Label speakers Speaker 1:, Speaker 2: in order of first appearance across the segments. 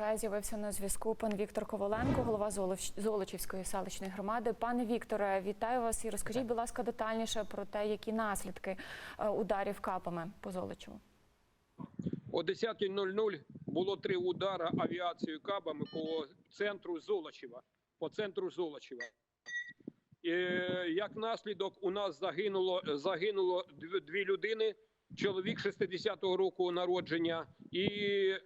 Speaker 1: Вже з'явився на зв'язку пан Віктор Коваленко, голова Золочівської селищної громади. Пане Вікторе, вітаю вас і розкажіть, будь ласка, детальніше про те, які наслідки е, ударів капами по Золочеву.
Speaker 2: О 10.00 було три удари авіацією кабами по центру Золочева. По центру Золочева. І, як наслідок, у нас загинуло, загинуло дві людини. Чоловік 60-го року народження і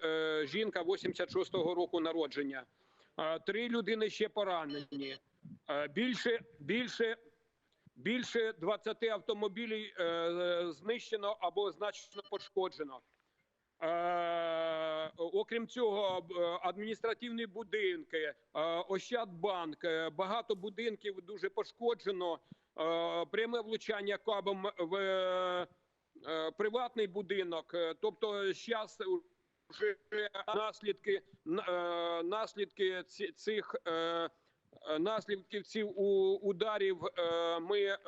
Speaker 2: е, жінка 86-го року народження. Е, три людини ще поранені. Е, більше, більше, більше 20 автомобілів е, знищено або значно пошкоджено. Е, окрім цього, е, адміністративні будинки, е, Ощадбанк, багато будинків дуже пошкоджено. Е, пряме влучання кабом в приватний будинок. Е, Тобто, зараз вже наслідки е, наслідки цих е, е, наслідків цих ударів е, ми е,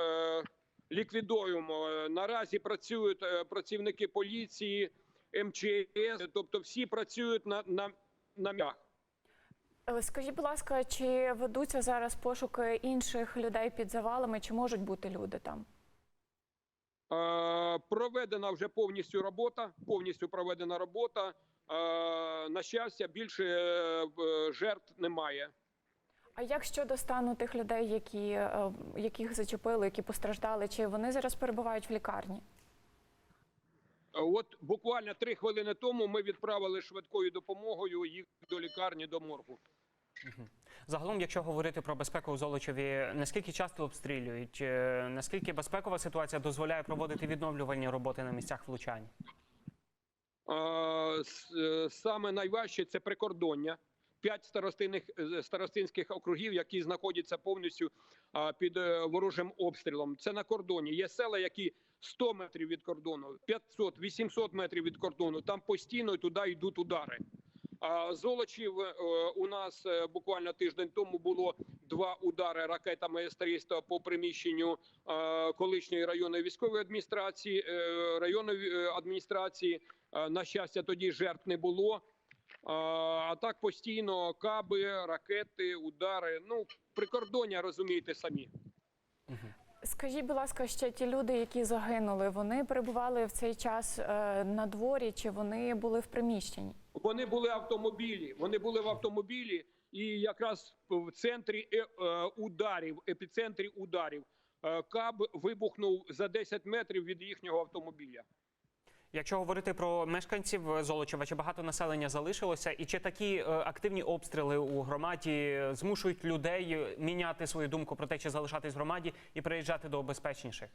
Speaker 2: ліквідуємо. Е, Наразі працюють е, працівники поліції. МЧС, тобто всі працюють на, на, на м'ях.
Speaker 1: Е, Скажіть, будь ласка, чи ведуться зараз пошуки інших людей під завалами? Чи можуть бути люди там?
Speaker 2: Проведена вже повністю робота, повністю проведена робота. На щастя, більше е, жертв немає.
Speaker 1: А як щодо стану тих людей, які, е, яких зачепили, які постраждали? Чи вони зараз перебувають в лікарні?
Speaker 2: От буквально три хвилини тому ми відправили швидкою допомогою їх до лікарні до моргу.
Speaker 3: Загалом, якщо говорити про безпеку у Золочеві, наскільки часто обстрілюють? Е, Наскільки безпекова ситуація дозволяє проводити відновлювальні роботи на місцях влучань?
Speaker 2: Е, е, Саме найважче це прикордоння. П'ять старостинних старостинських округів, які знаходяться повністю під ворожим обстрілом. Це на кордоні. Є села, які 100 метрів від кордону, 500, 800 метрів від кордону. Там постійно туди йдуть удари. Золочів е, у нас е, буквально тиждень тому було два удари ракетами С-300 по приміщенню е, колишньої районної військової адміністрації, районної адміністрації. На щастя, тоді жертв не було. А, так постійно каби, ракети, удари. Ну, прикордоння, розумієте самі.
Speaker 1: Скажіть, будь ласка, ще ті люди, які загинули, вони перебували в цей час на дворі, чи вони були в приміщенні?
Speaker 2: Вони були автомобілі. Вони були в автомобілі, і якраз в центрі е, е, ударів, епіцентрі ударів, е, каб вибухнув за 10 метрів від їхнього автомобіля.
Speaker 3: Якщо говорити про мешканців Золочева, чи багато населення залишилося, і чи такі активні обстріли у громаді змушують людей міняти свою думку про те, чи залишатись в громаді і переїжджати до безпечніших?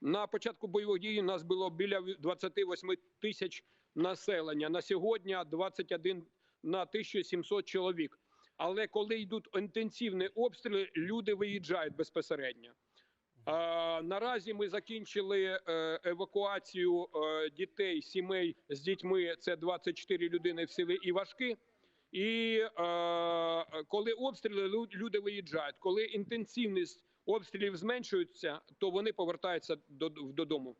Speaker 2: На початку бойових дій у нас було біля 28 тисяч населення. На сьогодні 21 на 1700 чоловік. Але коли йдуть інтенсивні обстріли, люди виїжджають безпосередньо. Наразі ми закінчили е, евакуацію е, дітей, сімей з дітьми. Це 24 людини в селі Івашки. І е, коли обстріли, люди виїжджають. Коли інтенсивність обстрілів зменшується, то вони повертаються додому.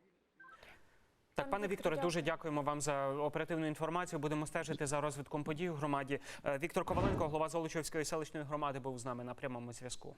Speaker 3: Так,
Speaker 1: Пане Вікторе,
Speaker 3: дуже дякуємо вам за оперативну інформацію. Будемо стежити за розвитком подій у громаді. Е, Віктор Коваленко, голова Золочівської селищної громади, був з нами на прямому зв'язку.